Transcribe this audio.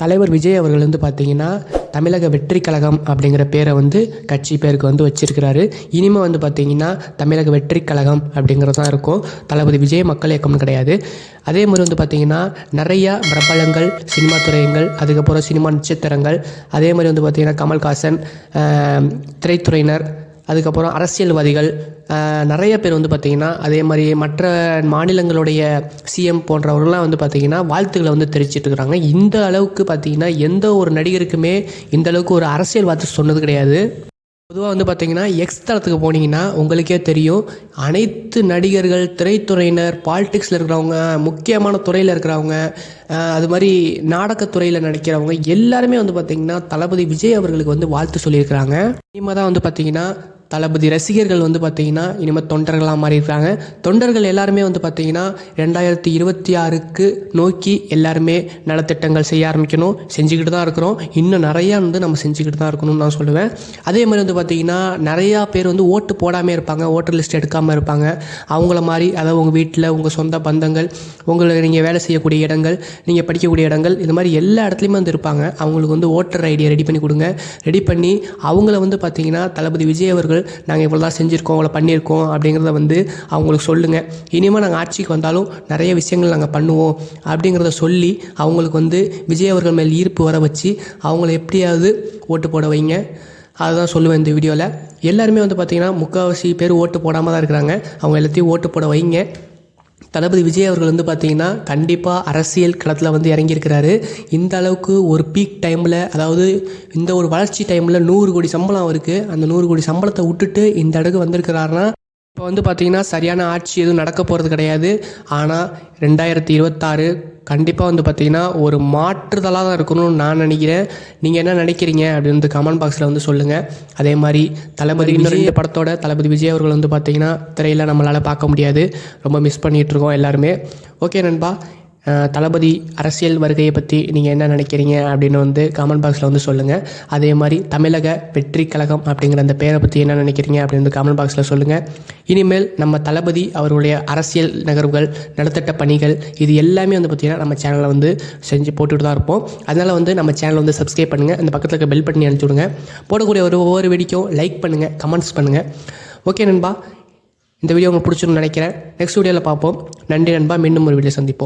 தலைவர் விஜய் அவர்கள் வந்து பார்த்தீங்கன்னா தமிழக வெற்றி கழகம் அப்படிங்கிற பேரை வந்து கட்சி பேருக்கு வந்து வச்சிருக்கிறாரு. இனிமேல் வந்து பார்த்தீங்கன்னா தமிழக வெற்றி கழகம் அப்படிங்கிறது தான் இருக்கும். தளபதி விஜய் மக்கள் இயக்கம்னு கிடையாது. அதே மாதிரி வந்து பார்த்தீங்கன்னா நிறையா பிரபலங்கள் சினிமா துறையங்கள் அதுக்கப்புறம் சினிமா நட்சத்திரங்கள் அதே மாதிரி வந்து பார்த்தீங்கன்னா கமல்ஹாசன் திரைத்துறையினர் அதுக்கப்புறம் அரசியல்வாதிகள் நிறைய பேர் வந்து பார்த்திங்கன்னா அதே மாதிரி மற்ற மாநிலங்களுடைய சிஎம் போன்றவர்கள்லாம் வந்து பார்த்திங்கன்னா வாழ்த்துக்களை வந்து தெரிவிச்சிட்ருக்குறாங்க இந்த அளவுக்கு பார்த்திங்கன்னா எந்த ஒரு நடிகருக்குமே இந்த அளவுக்கு ஒரு அரசியல் வாழ்த்து சொன்னது கிடையாது. பொதுவாக வந்து பார்த்தீங்கன்னா எக்ஸ் தளத்துக்கு போனீங்கன்னா உங்களுக்கே தெரியும் அனைத்து நடிகர்கள் திரைத்துறையினர் பாலிடிக்ஸில் இருக்கிறவங்க முக்கியமான துறையில் இருக்கிறவங்க அது மாதிரி நாடகத்துறையில் நடிக்கிறவங்க எல்லாருமே வந்து பார்த்திங்கன்னா தளபதி விஜய் அவர்களுக்கு வந்து வாழ்த்து சொல்லியிருக்கிறாங்க. இனிமே தான் வந்து பார்த்திங்கன்னா தளபதி ரசிகர்கள் வந்து பார்த்திங்கன்னா இனிமேல் தொண்டர்களாக மாறி இருக்காங்க தொண்டர்கள் எல்லாருமே வந்து பார்த்திங்கன்னா ரெண்டாயிரத்தி இருபத்தி ஆறுக்கு நோக்கி எல்லாருமே நலத்திட்டங்கள் செய்ய ஆரம்பிக்கணும் செஞ்சுக்கிட்டு தான் இருக்கிறோம். இன்னும் நிறையா வந்து நம்ம செஞ்சுக்கிட்டு தான் இருக்கணும்னு நான் சொல்லுவேன். அதே மாதிரி வந்து பார்த்திங்கன்னா நிறையா பேர் வந்து ஓட்டு போடாமல் இருப்பாங்க ஓட்டர் லிஸ்ட் எடுக்காமல் இருப்பாங்க. அவங்கள மாதிரி அதாவது உங்கள் வீட்டில் உங்கள் சொந்த பந்தங்கள் உங்களை நீங்கள் வேலை செய்யக்கூடிய இடங்கள் நீங்கள் படிக்கக்கூடிய இடங்கள் இது மாதிரி எல்லா இடத்துலையுமே வந்து இருப்பாங்க. அவங்களுக்கு வந்து ஓட்டர் ஐடியை ரெடி பண்ணி கொடுங்க. ரெடி பண்ணி அவங்கள வந்து பார்த்தீங்கன்னா தளபதி விஜய் அவர்கள் நாங்கள் இவ்வளோ தான் செஞ்சுருக்கோம் இவ்வளோ பண்ணியிருக்கோம் அப்படிங்கிறத வந்து அவங்களுக்கு சொல்லுங்கள் இனிமேல் நாங்கள் ஆட்சிக்கு வந்தாலும் நிறைய விஷயங்கள் நாங்கள் பண்ணுவோம் அப்படிங்கிறத சொல்லி அவங்களுக்கு வந்து விஜய் அவர்கள் மேல் ஈர்ப்பு வர வச்சு அவங்கள எப்படியாவது ஓட்டு போட வைங்க. அதுதான் சொல்லுவேன் இந்த வீடியோவில் எல்லாருமே வந்து பார்த்திங்கன்னா முக்கால்வாசி பேர் ஓட்டு போடாமல் தான் இருக்கிறாங்க. அவங்க எல்லாத்தையும் ஓட்டு போட வைங்க. தளபதி விஜய் அவர்கள் வந்து பார்த்தீங்கன்னா கண்டிப்பாக அரசியல் களத்தில் வந்து இறங்கியிருக்கிறாரு. இந்த அளவுக்கு ஒரு பீக் டைமில் அதாவது இந்த ஒரு வளர்ச்சி டைமில் நூறு கோடி சம்பளம் அவருக்கு. அந்த நூறு கோடி சம்பளத்தை விட்டுட்டு இந்த அளவுக்கு வந்திருக்கிறாருன்னா இப்போ வந்து பார்த்தீங்கன்னா சரியான ஆட்சி எதுவும் நடக்க போகிறது கிடையாது. ஆனால் ரெண்டாயிரத்தி இருபத்தாறு கண்டிப்பாக வந்து பார்த்தீங்கன்னா ஒரு மாற்றுதலாக தான் இருக்கணும்னு நான் நினைக்கிறேன். நீங்கள் என்ன நினைக்கிறீங்க அப்படின்னு வந்து கமெண்ட் பாக்ஸில் வந்து சொல்லுங்கள் அதே மாதிரி தளபதி இன்னும் ரெண்டு படத்தோட தளபதி விஜய் அவர்கள் வந்து பார்த்தீங்கன்னா திரையில் நம்மளால் பார்க்க முடியாது. ரொம்ப மிஸ் பண்ணிகிட்டு இருக்கோம் எல்லாருமே. ஓகே நண்பா தளபதி அரசியல் வருகையை பற்றி நீங்கள் என்ன நினைக்கிறீங்க அப்படின்னு வந்து கமெண்ட் பாக்ஸில் வந்து சொல்லுங்கள் அதே மாதிரி தமிழக வெற்றி கழகம் அப்படிங்கிற அந்த பேரை பற்றி என்ன நினைக்கிறீங்க அப்படின்னு வந்து கமெண்ட் பாக்ஸில் சொல்லுங்கள் இனிமேல் நம்ம தளபதி அவருடைய அரசியல் நகர்வுகள் நலத்திட்ட பணிகள் இது எல்லாமே வந்து பார்த்திங்கன்னா நம்ம சேனலில் வந்து செஞ்சு போட்டுட்டு தான் இருப்போம். அதனால் வந்து நம்ம சேனலை வந்து சப்ஸ்கிரைப் பண்ணுங்கள் அந்த பக்கத்தில் இருக்க பெல் பண்ணி அனுப்பிச்சிருங்க போடக்கூடிய ஒரு ஒவ்வொரு வீடிக்கும் லைக் பண்ணுங்கள் கமெண்ட்ஸ் பண்ணுங்கள் ஓகே நண்பா இந்த வீடியோ உங்களுக்கு பிடிச்சிருன்னு நினைக்கிறேன். நெக்ஸ்ட் வீடியோவில் பார்ப்போம். நன்றி நண்பா மீண்டும் ஒரு வீடியோ சந்திப்போம்.